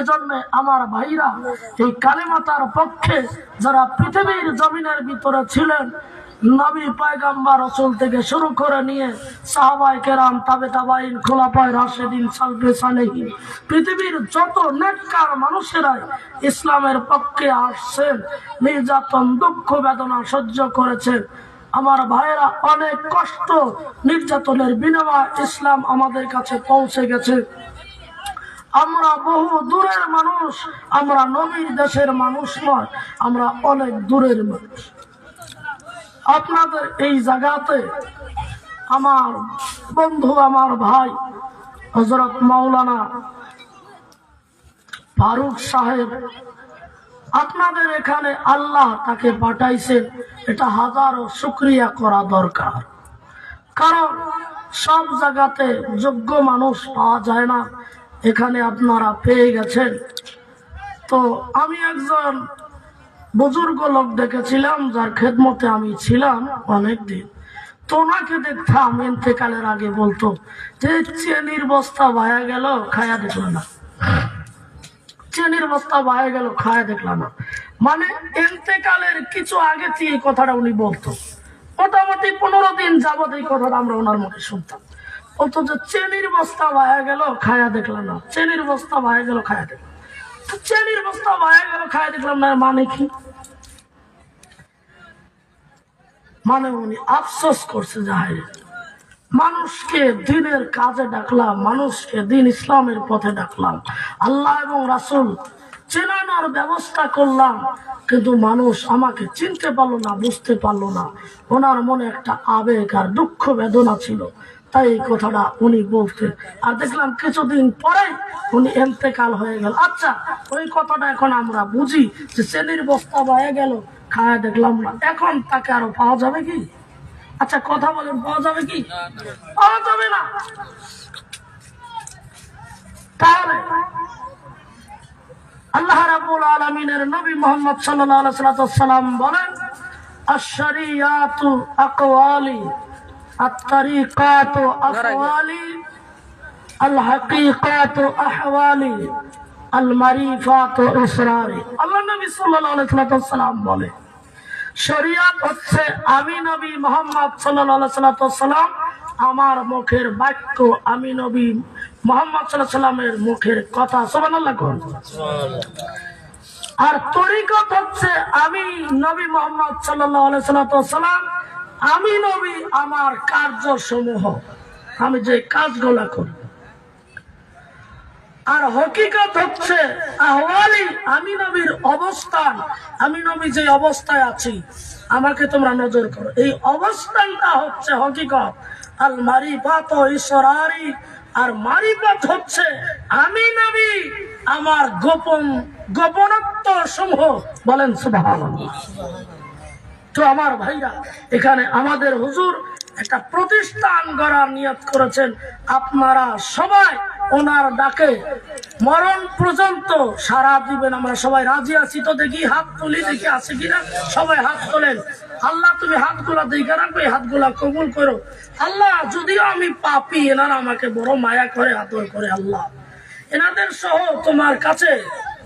এজন্য আমার ভাইরা এই কালেমাতার পক্ষে যারা পৃথিবীর জমিনের ভিতরে ছিলেন, নবী পায়গাম্বার রসুল থেকে শুরু করে নিয়ে সাহাবাই কেরাম, তাবে তাবাইন খোলাপায় রাশেদিন, সালফে সালেহিন, পৃথিবীর যত নেককার মানুষেরাই ইসলামের পক্ষে আসছেন, নির্যাতন, দুঃখ বেদনা সহ্য করেছেন। আমার ভাইয়েরা, অনেক কষ্ট নির্যাতনের বিনিময় ইসলাম আমাদের কাছে পৌঁছে গেছে। আমরা বহু দূরের মানুষ, আমরা নবীর দেশের মানুষ নয়, আমরা অনেক দূরের মানুষ। আপনাদের এই জায়গাতে আমার বন্ধু, আমার ভাই হজরত মাওলানা ফারুক সাহেব, আপনাদের এখানে আল্লাহ তাকে পাঠাইছেন এটা হাজারো শুক্রিয়া করা দরকার। কারণ সব জায়গাতে যোগ্য মানুষ পাওয়া যায় না এখানে আপনারা পেয়ে গেছেন। তো আমি একজন বুজুর্গ লোক দেখেছিলাম, যার খেদমতে আমি ছিলাম অনেকদিন। তো ওনাকে দেখতাম এতেকালের আগে বলতো, যে চেনির বস্তা ভায়া গেল, খায়া দেখল না। চেনির বস্তা ভায়া গেল, খায়া দেখলাম না। মানে এতেকালের কিছু আগে থেকে কথাটা উনি বলতো। মোটামুটি পনেরো দিন যাবত এই কথাটা আমরা ওনার মুখে শুনতাম। যে চেনির বস্তা ভায়া গেল, খায়া দেখলাম না। চেনির বস্তা ভায়া গেল, খায়া দেখলাম চেনির বস্তা ভায়া গেল, খায়া দেখলাম না মানে কি? মানে উনি আফসোস করছে যাহাই মানুষকে দিনের কাজে ডাকলাম, মানুষকে দিন ইসলামের পথে ডাকলাম। আল্লাহ এবং রাসুল চেনানোর ব্যবস্থা করলাম, কিন্তু মানুষ আমাকে চিনতে পারল না, বুঝতে পারল না। ওনার মনে একটা আবেগ আর দুঃখ বেদনা ছিল। তাই এই কথাটা উনি বলতে আর দেখলাম কিছুদিন পরে উনি এন্তেকাল হয়ে গেল। আচ্ছা ওই কথাটা এখন আমরা বুঝি যে শ্রেণির বস্তা বয়ে গেল, খায়া দেখলাম না। এখন তাকে আরও পাওয়া যাবে কি? আচ্ছা কথা বলেন, পাওয়া যাবে কি? পাওয়া যাবে না। তাহলে আল্লাহ রাব্বুল আলামিনের নবী মুহাম্মদ সাল্লাম বলেন, আশ-শরিয়াতু আকওয়ালি আত-তারিকাতু আকওয়ালি আল-হাকিকাতু আহওয়ালি আল-মারিফাতু ইসরারি আল্লাহ নবী সাল্লাল্লাহু আলাইহি সাল্লাম বলে শরিয়াত হচ্ছে আমি নবী মোহাম্মদ সাল্লাহ সাল্লাম, আমার মুখের বাক্য আমি নবী মোহাম্মদ সাল্লামের মুখের কথা। আর তরিকত হচ্ছে আমি নবী মোহাম্মদ সাল্লাহ সাল্লাম আমি নবী, আমার কার্য সমূহ আমি যে কাজগুলা করি আর হকিকত হচ্ছে আমি নবীর অবস্থান। আমি নবী যে অবস্থায় আছি, আমাকে তোমরা নজর করো। এই অবস্থানটা হচ্ছে হকিকত। আল মারিফাত ঈশ্বরারি আর মারিফাত হচ্ছে, আমি নবী, আমার গোপন গোপনত্ব সমূহ বলেন সুবহানাল্লাহ। তো আমার ভাইরা, এখানে আমাদের হুজুর একটা প্রতিষ্ঠান গড়ার নিয়ত করেছেন। আপনারা সবাই ওনার ডাকে মরণ পর্যন্ত সারা দিবেন। আমরা সবাই রাজি আছি তো দেখি হাত তুলি, দেখি আছে কিনা। সবাই হাত তোলেন। আল্লাহ, তুমি হাতগুলা দেখে রাখবে এই হাতগুলা কবুল করো। আল্লাহ, যদিও আমি পাপি, এনারা আমাকে বড় মায়া করে, আদর করে আল্লাহ। এনাদের সহ তোমার কাছে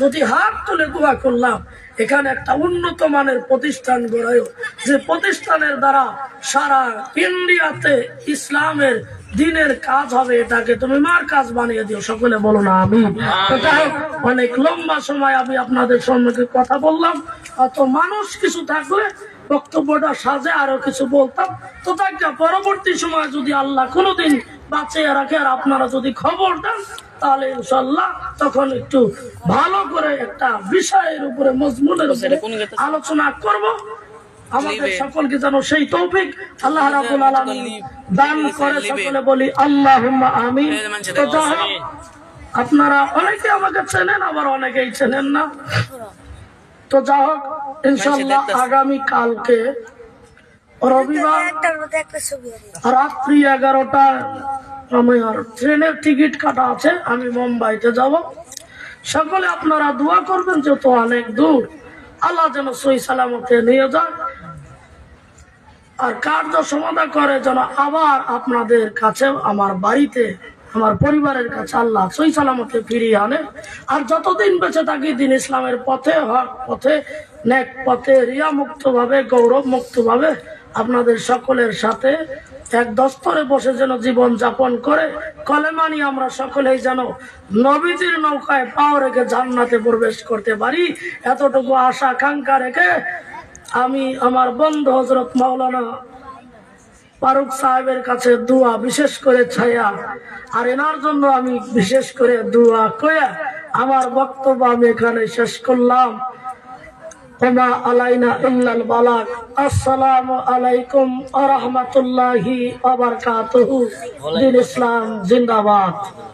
যদি হাত তুলে দোয়া করলাম। এখানে একটা উন্নত মানের প্রতিষ্ঠান গড়ায় যে প্রতিষ্ঠানের দ্বারা সারা ইন্ডিয়াতে ইসলামের দিনের কাজ হবে, এটাকে তুমি মার কাজ বানিয়ে দিও। সকলে বলো না আমি অনেক লম্বা সময় আমি আপনাদের সম্মুখে কথা বললাম। অত মানুষ কিছু থাকলে বক্তব্যটা সাজে আরও কিছু বলতাম। তো তাকে পরবর্তী সময় যদি আল্লাহ কোনোদিন বাঁচিয়ে রাখে, আর আপনারা যদি খবর দেন তাহলে ইনশাল্লাহ তখন একটু ভালো করে একটা বিষয়ের উপরে মজমুনের উপরে আলোচনা করব। আমাদের সকলকে যেন সেই তৌফিক আল্লাহ রাবুল আলমী দান করে সকলে বলি আল্লাহ হোক, আপনারা অনেকে আমাকে চেনেন আবার অনেকেই চেনেন না। তো যা হোক ইনশাল্লাহ আগামী কালকে রবিবার রাত্রি এগারোটা আমার ট্রেনের টিকিট কাটা আছে, আমি মুম্বাইতে যাব। সকলে আপনারা দোয়া করবেন যেহেতু অনেক দূর। আল্লাহ যেন সই সালামতে নিয়ে যায়। আর কার্য সমাধান করে যেন আবার আপনাদের কাছে, আমার বাড়িতে, আমার পরিবারের কাছে আল্লাহ সই সালামতে ফিরিয়ে আনে। আর যতদিন বেঁচে থাকি, দিন ইসলামের পথে, হক পথে, নেক পথে রিয়া মুক্ত ভাবে গৌরব মুক্তভাবে আপনাদের সকলের সাথে এক দস্তরে বসে যেন জীবন যাপন করে কলেমানি আমরা সকলেই যেন নবীজির নৌকায় পাও রেখে জান্নাতে প্রবেশ করতে পারি। এতটুকু আশা, আকাঙ্ক্ষা রেখে আমি আমার বন্ধু হজরত মাওলানা ফারুক সাহেবের কাছে দোয়া বিশেষ করে ছায়া, আর এনার জন্য আমি বিশেষ করে দোয়া কয়া আমার বক্তব্য আমি এখানে শেষ করলাম। ওমা আলাইনা ইল্লাল আসসালামু আলাইকুম আ রহমতুল্লাহি দিন ইসলাম জিন্দাবাদ